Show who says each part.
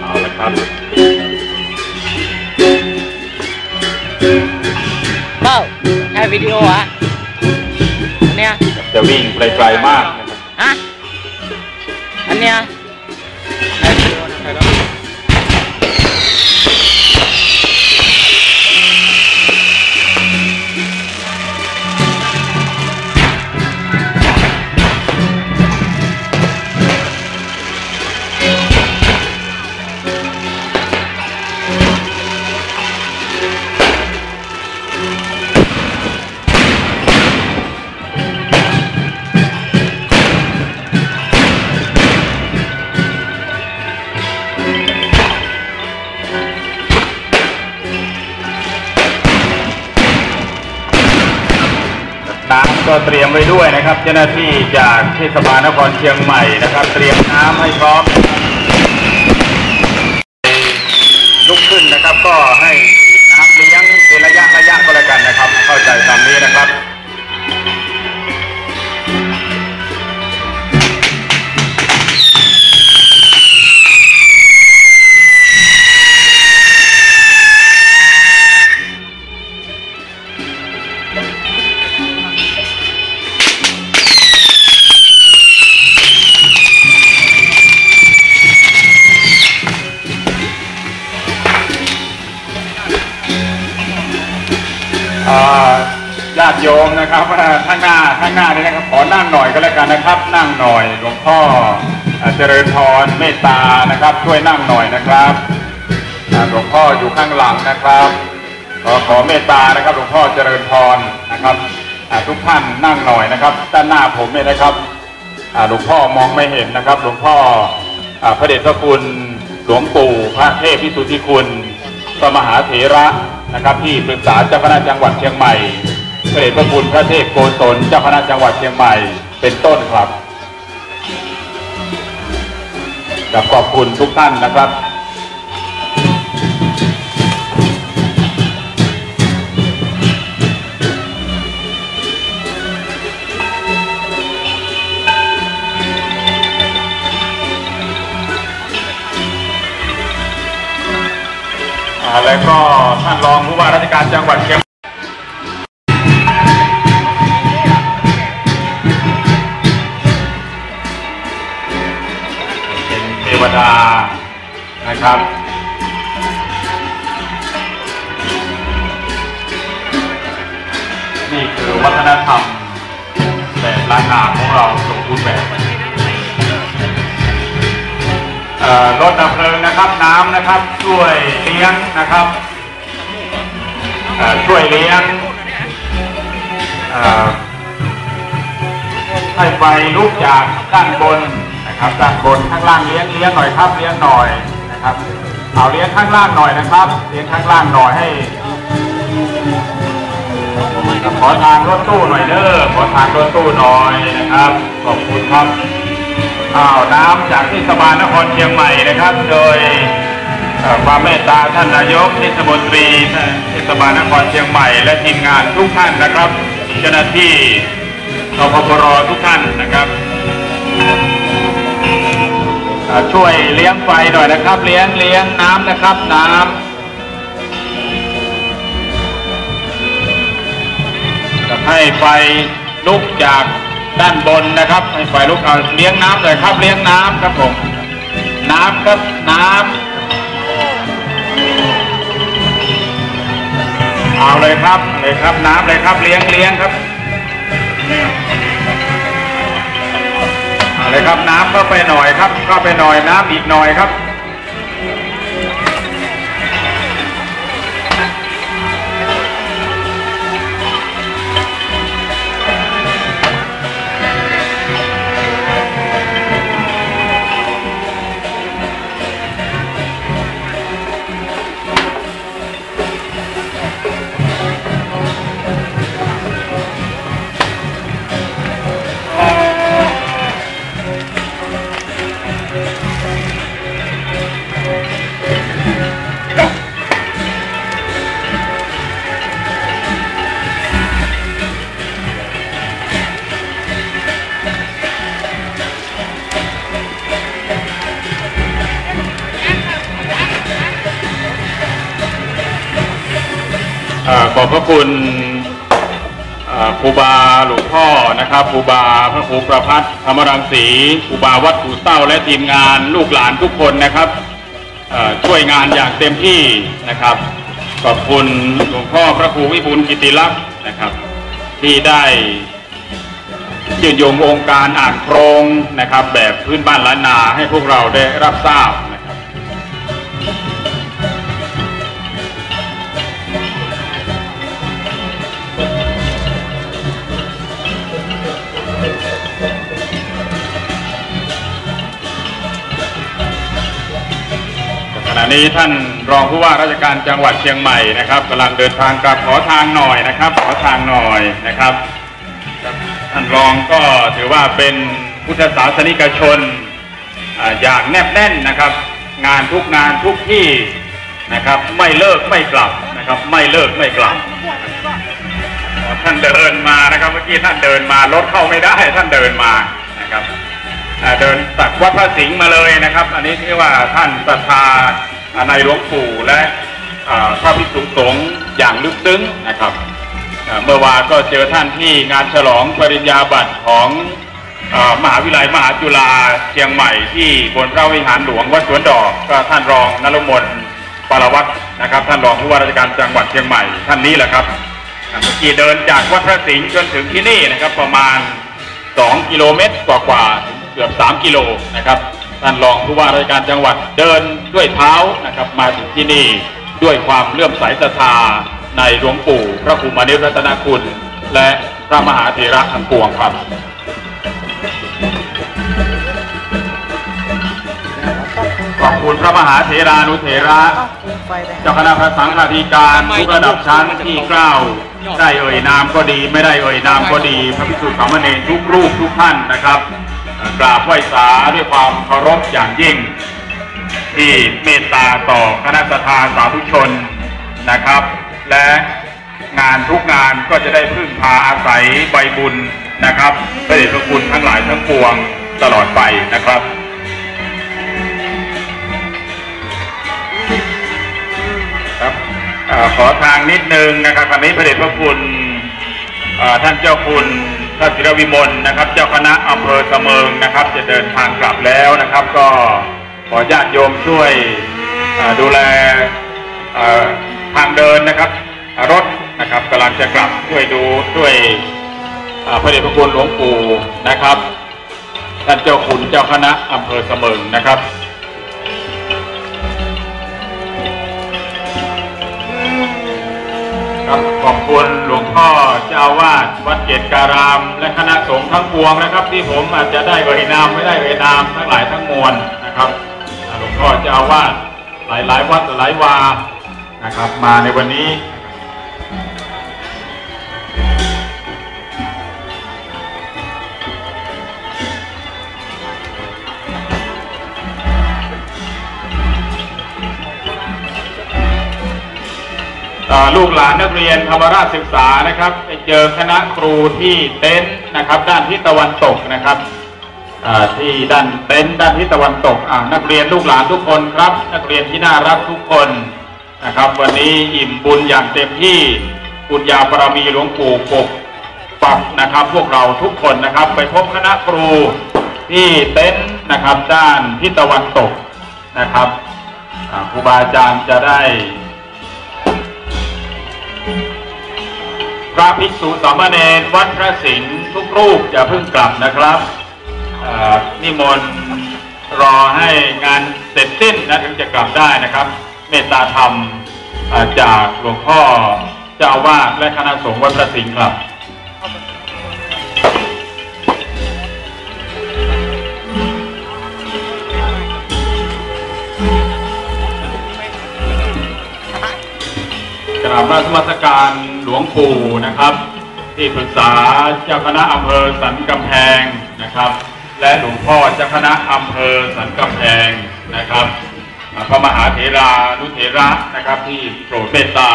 Speaker 1: เอาละครับ
Speaker 2: เป้าถ่ายวิดีโอเหรอะอันเนี้ย
Speaker 1: จะวิ่งไกลๆมากนะครับ
Speaker 2: ฮะอันเนี้ย
Speaker 1: ก็เตรียมไว้ด้วยนะครับ เจ้าหน้าที่จากเทศบาลนครเชียงใหม่นะครับ เตรียมน้ำให้พร้อมลุกขึ้นนะครับก็ให้ ญาติโยมนะครับข้างหน้าข้างหน้านี่นะครับขอนั่งหน่อยก็แล้วกันนะครับ นั่งหน่อยหลวงพ่ออเจริญพรเมตตานะครับช่วยนั่งหน่อยนะครับหลวงพ่ออยู่ข้างหลังนะครับขอขอเมตตานะครับหลวงพ่อเจริญพรนะครับทุกท่านนั่งหน่อยนะครับ ด้านหน้าผมเนี่ยนะครับหลวงพ่อมองไม่เห็นนะครับ หลวงพ่ออพระเดชพระคุณหลวงปู่พระเทพพิสุทธิคุณพระมหาเถระ นะครับที่ปรึกษาเจ้าคณะจังหวัดเชียงใหม่พระเดชพระคุณพระเทพโกศลเจ้าคณะจังหวัดเชียงใหม่เป็นต้นครับกับขอบคุณทุกท่านนะครับอ่าแล้วก็านรองผู้ว่าราชการจังหวัดเชียงเป็นเทวดานะครับนี่คือวัฒนธรรมแบบล้านนาของเราสมบูรณ์แบบรถดับเพลิงนะครับน้ำนะครับช่วยเลี้ยงนะครับ ช่วยเลี้ยงให้ไฟลุกจากด้านบนนะครับด้านบนข้างล่างเลี้ยงเลี้ยงหน่อยครับเลี้ยงหน่อยนะครับเอาเลี้ยงข้างล่างหน่อยนะครับ เลี้ยงข้างล่างหน่อยให้ขอทางรถตู้หน่อยเด้อขอทางรถตู้หน่อยนะครับขอบคุณครับอ้าวน้ำจากเทศบาลนครเชียงใหม่นะครับ โดย ความเมตตาท่านนายกเทศมนตรีเทศบาลนครเชียงใหม่ และทีมงานทุกท่านนะครับเจ้าหน้าที่ทพปรทุกท่านนะครับ ช่วยเลี้ยงไฟหน่อยนะครับ เลี้ยงเลี้ยงน้ำนะครับน้ำจะให้ไฟลุกจากด้านบนนะครับให้ไฟลุกเอาเลี้ยงน้ำหน่อยครับเลี้ยงน้ำครับผมน้ำครับน้ำ เอาเลยครับเลยครับน้ำเลยครับเลี้ยงเลี้ยงครับเอาเลยครับน้ำเข้าไปหน่อยครับเข้าไปหน่อยน้ำอีกหน่อยครับ ระคุณครูบาหลวงพ่อนะครับครูบาพระครูประพัฒน์ธรรมรังสีครูบาวัดกู่เต้าและทีมงานลูกหลานทุกคนนะครับช่วยงานอย่างเต็มที่นะครับ ขอบคุณหลวงพ่อพระครูวิบูลกิติลักษณ์นะครับ ที่ได้ยืนยงองค์การอ่านโครงนะครับ แบบพื้นบ้านล้านนาให้พวกเราได้รับทราบ ณะนี้ท่านรองผู้ว่าราชการจังหวัดเชียงใหม่นะครับกำลังเดินทางกลับขอทางหน่อยนะครับ ขอทางหน่อยนะครับท่านรองก็ถือว่าเป็นพุทธศาสนิกชนอย่างแนบแน่นนะครับ งานทุกงานทุกที่นะครับ ไม่เลิกไม่กลับนะครับ ไม่เลิกไม่กลับ ท่านเดินมานะครับ เมื่อกี้ท่านเดินมารถเข้าไม่ได้ท่านเดินมานะครับเดินตักวัดพระสิงห์มาเลยนะครับ อันนี้ที่ว่าท่านศรัทธาอ่า ในหลวงปู่และอ่าพระภิกษุสงฆ์อย่างลึกซึ้งนะครับเมื่อวานก็เจอท่านที่งานฉลองปริญญาบัตรของอมหาวิทยาลัยมหาจุฬาเชียงใหม่ที่บนพระวิหารหลวงวัดสวนดอกก็ท่านรองนรมนปารวัตรนะครับ ท่านรองผู้ว่าราชการจังหวัดเชียงใหม่ท่านนี้แหละครับเมื่อกี้เดินจากวัดพระสิงห์จนถึงที่นี่นะครับ ประมาณ 2 กิโลเมตรกว่าๆถึงเกือบ 3 กิโลนะครับ ท่านรองผู้ว่าราชการจังหวัดเดินด้วยเท้านะครับมาถึงที่นี่ด้วยความเลื่อมใสศรัทธาในหลวงปู่ พระภูมินิรัตนคุณ และพระมหาเถระทั้งปวงครับขอบคุณพระมหาเถรานุเถระเจ้าคณะพระสังฆาธิการทุกระดับชั้นที่เกล้าได้เอ่ยนามก็ดี ไม่ได้เอ่ยนามก็ดี พระภิกษุสามเณรทุกรูปทุกท่านนะครับ กราบไหว้สาด้วยความเคารพอย่างยิ่ง ที่เมตตาต่อคณะสัตยาสาธุชนนะครับ และงานทุกงานก็จะได้พึ่งพาอาศัยใบบุญนะครับพระเดชพระคุณทั้งหลายทั้งปวงตลอดไปนะครับครับอขอทางนิดนึงนะครับคราวนี้พระเดชพระคุณท่านเจ้าคุณ ท่านศิรวิมลนะครับ เจ้าคณะอำเภอเสมิงนะครับ จะเดินทางกลับแล้วนะครับ ก็ขอญาติโยมช่วยดูแลทางเดินนะครับ รถนะครับกำลังจะกลับช่วยดูช่วยพระเดชพระคุณหลวงปู่นะครับท่านเจ้าคุณเจ้าคณะอำเภอเสมิงนะครับ ครับขอบคุณหลวงพ่อเจ้าวาดวัดเกตการาม และคณะสงฆ์ทั้งปวงนะครับ ที่ผมอาจจะได้เอ่ยนามไม่ได้เอ่ยนามทั้งหลายทั้งมวลนะครับหลวงพ่อเจ้าวาดหลายหลายๆวัดหลายวานะครับ มาในวันนี้ ลูกหลานนักเรียนธรรมราชศึกษานะครับไปเจอคณะครูที่เต็นท์นะครับ ด้านทิศตะวันตกนะครับที่ด้านเต็นท์ด้านทิศตะวันตกนักเรียนลูกหลานทุกคนครับ นักเรียนที่น่ารักทุกคนนะครับ วันนี้อิ่มบุญอย่างเต็มที่บุญญาบารมีหลวงปู่ปกปักนะครับ พวกเราทุกคนนะครับ ไปพบคณะครูที่เต็นท์นะครับ ด้านทิศตะวันตกนะครับครูบาอาจารย์จะได้ พระภิกษุสามเณรวัดพระสิงห์ทุกรูปจะเพิ่งกลับนะครับนิมนต์รอให้งานเสร็จสิ้นนะถึงจะกลับได้นะครับ เมตตาธรรมจากหลวงพ่อเจ้าวาดและคณะสงฆ์วัดพระสิงห์ครับ บราชมัสการหลวงปู่นะครับ ที่ปรึกษาเจ้าคณะอำเภอสันกำแพงนะครับ และหลวงพ่อเจ้าคณะอำเภอสันกำแพงนะครับพระมหาเถรานุเถระนะครับที่โปรดเมตตา